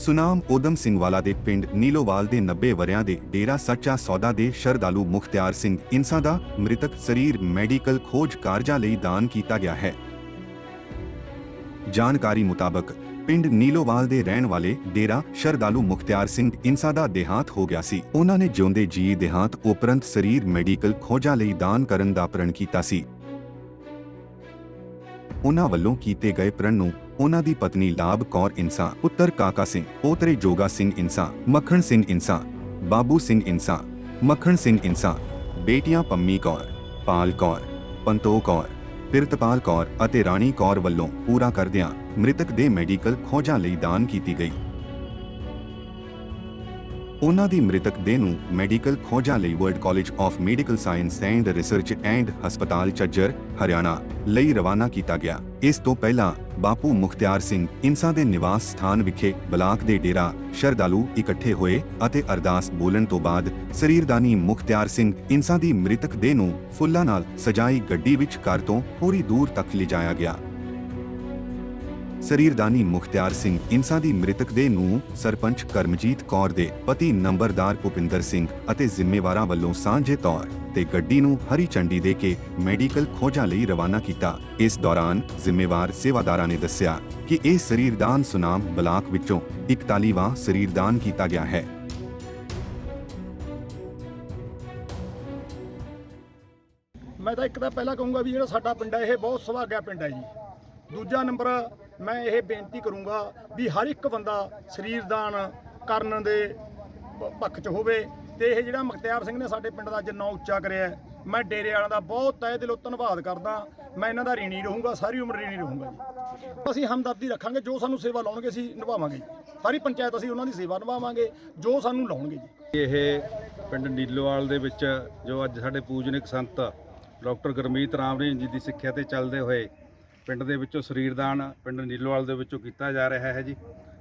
ਸੁਨਾਮ ਊਧਮ ਸਿੰਘ ਵਾਲਾ ਦੇ ਪਿੰਡ ਨੀਲੋਵਾਲ ਦੇ 90 ਵਰਿਆਂ ਦੇ ਡੇਰਾ ਸੱਚਾ ਸੌਦਾ ਦੇ ਸ਼ਰਧਾਲੂ ਮੁਖਤਿਆਰ ਸਿੰਘ ਇਨਸਾ ਦਾ ਮ੍ਰਿਤਕ ਸਰੀਰ ਮੈਡੀਕਲ ਖੋਜ ਕਾਰਜਾਂ ਲਈ ਦਾਨ ਕੀਤਾ ਗਿਆ ਹੈ। ਜਾਣਕਾਰੀ ਮੁਤਾਬਕ ਪਿੰਡ ਨੀਲੋਵਾਲ ਦੇ ਰਹਿਣ ਵਾਲੇ ਡੇਰਾ ਸ਼ਰਧਾਲੂ ਮੁਖਤਿਆਰ ਸਿੰਘ ਇਨਸਾ ਦਾ ਦੇਹਾਂਤ ਹੋ ਗਿਆ ਸੀ। ਉਹਨਾਂ ਨੇ ਜਿਉਂਦੇ ਜੀ ਦੇਹਾਂਤ ਉਪਰੰਤ ਸਰੀਰ ਮੈਡੀਕਲ ਖੋਜਾਂ ਲਈ ਦਾਨ ਕਰਨ ਦਾ ਪ੍ਰਣ ਕੀਤਾ ਸੀ। ਉਹਨਾਂ ਵੱਲੋਂ ਕੀਤੇ ਗਏ ਪ੍ਰਣ ਨੂੰ ਉਹਨਾਂ ਦੀ ਪਤਨੀ ਲਾਭ ਕੌਰ ਇਨਸਾ, ਪੁੱਤਰ ਕਾਕਾ ਸਿੰਘ, ਪੋਤਰੇ ਜੋਗਾ ਸਿੰਘ ਇਨਸਾ, ਮੱਖਣ ਸਿੰਘ ਇਨਸਾ, ਬਾਬੂ ਸਿੰਘ ਇਨਸਾ, ਮੱਖਣ ਸਿੰਘ ਇਨਸਾ, ਬੇਟੀਆਂ ਪੰਮੀ ਕੌਰ, ਪਾਲ ਕੌਰ, ਪੰਤੋ ਕੌਰ, ਪਿਰਤਪਾਲ ਕੌਰ ਅਤੇ ਰਾਣੀ ਕੌਰ ਵੱਲੋਂ ਪੂਰਾ ਕਰਦਿਆਂ ਮ੍ਰਿਤਕ ਦੇ ਮੈਡੀਕਲ ਖੋਜਾਂ ਲਈ ਦਾਨ ਕੀਤੀ ਗਈ। ਉਹਨਾਂ ਦੀ ਮ੍ਰਿਤਕ ਦੇਹ ਨੂੰ ਮੈਡੀਕਲ ਖੋਜਾਂ ਲਈ world college of medical science and research and ਹਸਪਤਾਲ ਚੱਜਰ ਹਰਿਆਣਾ ਲਈ ਰਵਾਨਾ ਕੀਤਾ ਗਿਆ। ਇਸ ਤੋਂ ਪਹਿਲਾਂ ਬਾਪੂ ਮੁਖਤਿਆਰ ਸਿੰਘ ਇਨਸਾ ਦੇ ਨਿਵਾਸ ਸਥਾਨ ਵਿਖੇ ਬਲਾਕ ਦੇ ਡੇਰਾ ਸ਼ਰਧਾਲੂ ਇਕੱਠੇ ਹੋਏ ਅਤੇ ਅਰਦਾਸ ਬੋਲਣ ਤੋਂ ਬਾਅਦ ਸਰੀਰਦਾਨੀ ਮੁਖਤਿਆਰ ਸਿੰਘ ਇਨਸਾ ਦੀ ਮ੍ਰਿਤਕ ਦੇਹ ਨੂੰ ਫੁੱਲਾਂ ਨਾਲ ਸਜਾਈ ਗੱਡੀ ਵਿੱਚ ਘਰ ਤੋਂ ਪੂਰੀ ਦੂਰ ਤੱਕ ਲਿਜਾਇਆ ਗਿਆ। ਸਰੀਰਦਾਨੀ ਮੁਖਤਿਆਰ ਸਿੰਘ ਇਨਸਾ ਦੀ ਮ੍ਰਿਤਕ ਦੇ ਨੂੰ ਸਰਪੰਚ ਕਰਮਜੀਤ ਕੌਰ ਦੇ ਪਤੀ ਨੰਬਰਦਾਰ ਭੁਪਿੰਦਰ ਸਿੰਘ ਅਤੇ ਜ਼ਿੰਮੇਵਾਰਾਂ ਵੱਲੋਂ ਸਾਂਝੇ ਤੌਰ ਤੇ ਗੱਡੀ ਨੂੰ ਹਰੀ ਝੰਡੀ ਦੇ ਕੇ ਮੈਡੀਕਲ ਖੋਜਾਂ ਲਈ ਰਵਾਨਾ ਕੀਤਾ। ਇਸ ਦੌਰਾਨ ਜ਼ਿੰਮੇਵਾਰ ਸੇਵਾਦਾਰਾਂ ਨੇ ਦੱਸਿਆ ਕਿ ਇਹ ਸਰੀਰਦਾਨ ਸੁਨਾਮ ਬਲਾਕ ਵਿੱਚੋਂ 41ਵਾਂ ਸਰੀਰਦਾਨ ਕੀਤਾ ਗਿਆ ਹੈ। ਮੈਂ ਤਾਂ ਇੱਕ ਤਾਂ ਪਹਿਲਾਂ ਕਹੂੰਗਾ ਵੀ ਜਿਹੜਾ ਸਾਡਾ ਪਿੰਡ ਹੈ, ਇਹ ਬਹੁਤ ਸੁਭਾਗਿਆ ਪਿੰਡ ਹੈ ਜੀ। ਦੂਜਾ ਨੰਬਰ ਮੈਂ ਇਹ ਬੇਨਤੀ ਕਰੂੰਗਾ ਵੀ ਹਰ ਇੱਕ ਬੰਦਾ ਸਰੀਰ ਦਾਨ ਕਰਨ ਦੇ ਪੱਖ 'ਚ ਹੋਵੇ ਤੇ ਇਹ ਜਿਹੜਾ ਮੁਖਤਿਆਰ ਸਿੰਘ ਨੇ ਸਾਡੇ ਪਿੰਡ ਦਾ ਅੱਜ ਨਾਂ ਉੱਚਾ ਕਰਿਆ ਮੈਂ ਡੇਰੇ ਵਾਲਿਆਂ ਦਾ ਬਹੁਤ ਤਹਿ ਦਿਲੋਂ ਧੰਨਵਾਦ ਕਰਦਾ, ਮੈਂ ਇਹਨਾਂ ਦਾ ਰੀਣੀ ਰਹੂੰਗਾ, ਸਾਰੀ ਉਮਰ ਰੀਣੀ ਰਹੂੰਗਾ ਜੀ ਅਸੀਂ ਹਮਦਰਦੀ ਰੱਖਾਂਗੇ, ਜੋ ਸਾਨੂੰ ਸੇਵਾ ਲਾਉਣਗੇ ਅਸੀਂ ਨਿਭਾਵਾਂਗੇ ਜੀ। ਸਾਰੀ ਪੰਚਾਇਤ ਅਸੀਂ ਉਹਨਾਂ ਦੀ ਸੇਵਾ ਨਿਭਾਵਾਂਗੇ, ਜੋ ਸਾਨੂੰ ਲਾਉਣਗੇ ਜੀ ਇਹ ਪਿੰਡ ਨੀਲੋਵਾਲ ਦੇ ਵਿੱਚ ਜੋ ਅੱਜ ਸਾਡੇ ਪੂਜਨਿਕ ਸੰਤ ਡਾਕਟਰ ਗੁਰਮੀਤ ਰਾਮਰੀਨ ਜੀ ਦੀ ਸਿੱਖਿਆ ਤੇ ਚੱਲਦੇ ਹੋਏ ਪਿੰਡ ਦੇ ਵਿੱਚੋਂ ਸਰੀਰਦਾਨ ਪਿੰਡ ਨੀਲੋਵਾਲ ਦੇ ਵਿੱਚੋਂ ਕੀਤਾ ਜਾ ਰਿਹਾ ਹੈ ਜੀ।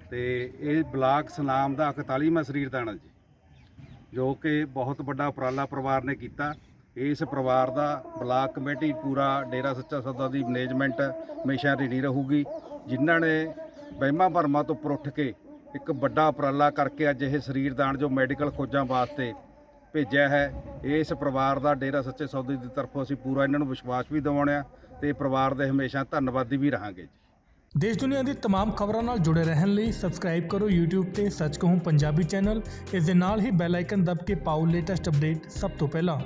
ਤੇ ਇਹ ਬਲਾਕ ਸਨਾਮ ਦਾ 41ਵਾਂ ਸਰੀਰਦਾਨ ਹੈ ਜੀ, ਜੋ ਕਿ ਬਹੁਤ ਵੱਡਾ ਉਪਰਾਲਾ ਪਰਿਵਾਰ ਨੇ ਕੀਤਾ। ਇਸ ਪਰਿਵਾਰ ਦਾ ਬਲਾਕ ਕਮੇਟੀ ਪੂਰਾ ਡੇਰਾ ਸੱਚਾ ਸੌਦਾ ਦੀ ਮੈਨੇਜਮੈਂਟ ਹਮੇਸ਼ਾ ਰੇਡੀ ਰਹੂਗੀ, ਜਿਨ੍ਹਾਂ ਨੇ ਵਹਿਮਾਂ ਭਰਮਾਂ ਤੋਂ ਉੱਪਰ ਉੱਠ ਕੇ ਇੱਕ ਵੱਡਾ ਉਪਰਾਲਾ ਕਰਕੇ ਅੱਜ ਇਹ ਸਰੀਰਦਾਨ ਜੋ ਮੈਡੀਕਲ ਖੋਜਾਂ ਵਾਸਤੇ ਭੇਜਿਆ ਹੈ, ਇਸ ਪਰਿਵਾਰ ਦਾ ਡੇਰਾ ਸੱਚੇ ਸੌਦੇ ਦੀ ਤਰਫੋਂ ਅਸੀਂ ਪੂਰਾ ਇਹਨਾਂ ਨੂੰ ਵਿਸ਼ਵਾਸ ਵੀ ਦਿਵਾਉਣਾ ਤੇ ਪਰਿਵਾਰ ਦੇ ਹਮੇਸ਼ਾ ਧੰਨਵਾਦੀ ਵੀ ਰਹਾਂਗੇ ਜੀ ਦੇਸ਼ ਦੁਨੀਆ ਦੀ तमाम ਖਬਰਾਂ ਨਾਲ ਜੁੜੇ ਰਹਿਣ ਲਈ ਸਬਸਕ੍ਰਾਈਬ ਕਰੋ YouTube ਤੇ ਸੱਚ ਕਹੂੰ ਪੰਜਾਬੀ ਚੈਨਲ ਇਸ ਦੇ ਨਾਲ ਹੀ ਬੈਲ ਆਈਕਨ ਦਬ ਕੇ ਪਾਓ ਲੇਟੈਸਟ ਅਪਡੇਟ ਸਭ ਤੋਂ ਪਹਿਲਾਂ